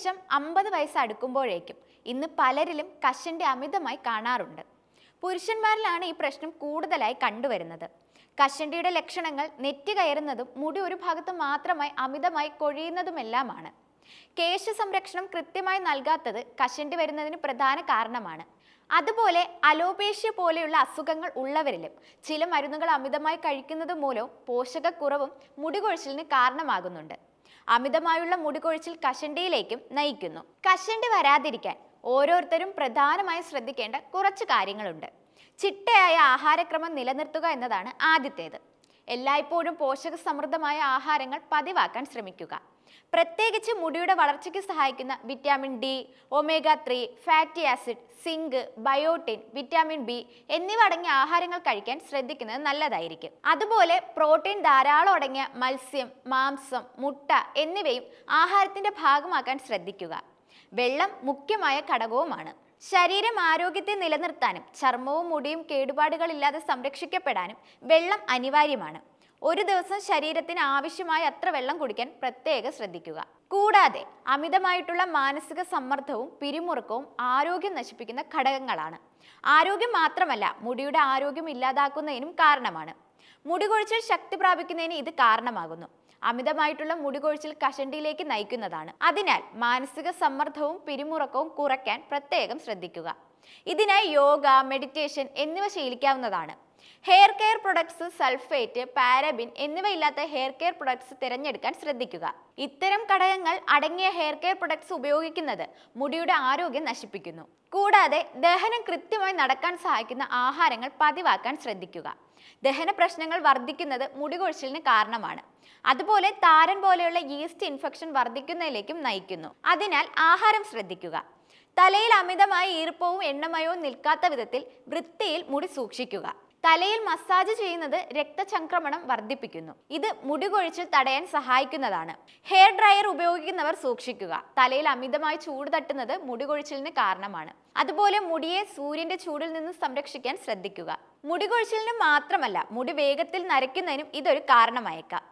ഏകദേശം അമ്പത് വയസ്സ് അടുക്കുമ്പോഴേക്കും ഇന്ന് പലരിലും കഷണ്ടി അമിതമായി കാണാറുണ്ട്. പുരുഷന്മാരിലാണ് ഈ പ്രശ്നം കൂടുതലായി കണ്ടുവരുന്നത്. കഷണ്ടിയുടെ ലക്ഷണങ്ങൾ നെറ്റി കയറുന്നതും മുടി ഒരു ഭാഗത്ത് മാത്രമായി അമിതമായി കൊഴിയുന്നതുമെല്ലാമാണ്. കേശ സംരക്ഷണം കൃത്യമായി നൽകാത്തത് കഷണ്ടി വരുന്നതിന് പ്രധാന കാരണമാണ്. അതുപോലെ അലോപേഷ്യ പോലെയുള്ള അസുഖങ്ങൾ ഉള്ളവരിലും ചില മരുന്നുകൾ അമിതമായി കഴിക്കുന്നത് മൂലവും പോഷകക്കുറവും മുടികൊഴിച്ചിലിന് കാരണമാകുന്നുണ്ട്. അമിതമായുള്ള മുടികൊഴിച്ചിൽ കഷണ്ടിയിലേക്കും നയിക്കുന്നു. കഷണ്ടി വരാതിരിക്കാൻ ഓരോരുത്തരും പ്രധാനമായും ശ്രദ്ധിക്കേണ്ട കുറച്ച് കാര്യങ്ങളുണ്ട്. ചിട്ടയായ ആഹാരക്രമം നിലനിർത്തുക എന്നതാണ് ആദ്യത്തേത്. എല്ലായ്പ്പോഴും പോഷക സമൃദ്ധമായ ആഹാരങ്ങൾ പതിവാക്കാൻ ശ്രമിക്കുക. പ്രത്യേകിച്ച് മുടിയുടെ വളർച്ചയ്ക്ക് സഹായിക്കുന്ന vitamin D omega three fatty acid zinc biotin vitamin B എന്നിവ അടങ്ങിയ ആഹാരങ്ങൾ കഴിക്കാൻ ശ്രദ്ധിക്കുന്നത് നല്ലതായിരിക്കും. അതുപോലെ പ്രോട്ടീൻ ധാരാളം അടങ്ങിയ മത്സ്യം മാംസം മുട്ട എന്നിവയും ആഹാരത്തിന്റെ ഭാഗമാക്കാൻ ശ്രദ്ധിക്കുക. വെള്ളം മുഖ്യമായ ഘടകവുമാണ്. ശരീരം ആരോഗ്യത്തെ നിലനിർത്താനും ചർമ്മവും മുടിയും കേടുപാടുകളില്ലാതെ സംരക്ഷിക്കപ്പെടാനും വെള്ളം അനിവാര്യമാണ്. ഒരു ദിവസം ശരീരത്തിന് ആവശ്യമായ അത്ര വെള്ളം കുടിക്കാൻ പ്രത്യേകം ശ്രദ്ധിക്കുക. കൂടാതെ അമിതമായിട്ടുള്ള മാനസിക സമ്മർദ്ദവും പിരിമുറുക്കവും ആരോഗ്യം നശിപ്പിക്കുന്ന ഘടകങ്ങളാണ്. ആരോഗ്യം മാത്രമല്ല മുടിയുടെ ആരോഗ്യം ഇല്ലാതാക്കുന്നതിനും കാരണമാണ്. മുടി കൊഴിച്ചിൽ ശക്തി പ്രാപിക്കുന്നതിന് ഇത് കാരണമാകുന്നു. അമിതമായിട്ടുള്ള മുടി കൊഴിച്ചിൽ കഷണ്ടിയിലേക്ക് നയിക്കുന്നതാണ്. അതിനാൽ മാനസിക സമ്മർദ്ദവും പിരിമുറക്കവും കുറയ്ക്കാൻ പ്രത്യേകം ശ്രദ്ധിക്കുക. ഇതിനായി യോഗ മെഡിറ്റേഷൻ എന്നിവ ശീലിക്കാവുന്നതാണ്. Hair care products sulphate paraben എന്നിവയില്ലാത്ത hair care products തിരഞ്ഞെടുക്കാൻ ശ്രദ്ധിക്കുക. ഇത്തരം ഘടകങ്ങൾ അടങ്ങിയ ഹെയർ കെയർ പ്രൊഡക്ട്സ് ഉപയോഗിക്കുന്നത് മുടിയുടെ ആരോഗ്യം നശിപ്പിക്കുന്നു. കൂടാതെ ദഹനം കൃത്യമായി നടക്കാൻ സഹായിക്കുന്ന ആഹാരങ്ങൾ പതിവാക്കാൻ ശ്രദ്ധിക്കുക. ദഹന പ്രശ്നങ്ങൾ വർദ്ധിക്കുന്നത് മുടികൊഴിച്ചിലിന് കാരണമാണ്. അതുപോലെ താരൻ പോലെയുള്ള ഈസ്റ്റ് ഇൻഫെക്ഷൻ വർദ്ധിക്കുന്നതിലേക്കും നയിക്കുന്നു. അതിനാൽ ആഹാരം ശ്രദ്ധിക്കുക. തലയിൽ അമിതമായ ഈർപ്പവും എണ്ണമയവും നിൽക്കാത്ത വിധത്തിൽ വൃത്തിയിൽ മുടി സൂക്ഷിക്കുക. തലയിൽ മസാജ് ചെയ്യുന്നത് രക്തചംക്രമണം വർദ്ധിപ്പിക്കുന്നു. ഇത് മുടി കൊഴിച്ചിൽ തടയാൻ സഹായിക്കുന്നതാണ്. ഹെയർ ഡ്രയർ ഉപയോഗിക്കുന്നവർ സൂക്ഷിക്കുക. തലയിൽ അമിതമായി ചൂട് തട്ടുന്നത് മുടി കൊഴിച്ചിലിന് കാരണമാണ്. അതുപോലെ മുടിയെ സൂര്യന്റെ ചൂടിൽ നിന്ന് സംരക്ഷിക്കാൻ ശ്രദ്ധിക്കുക. മുടി കൊഴിച്ചിലിന് മാത്രമല്ല മുടി വേഗത്തിൽ നരയ്ക്കുന്നതിനും ഇതൊരു കാരണമായേക്കാം.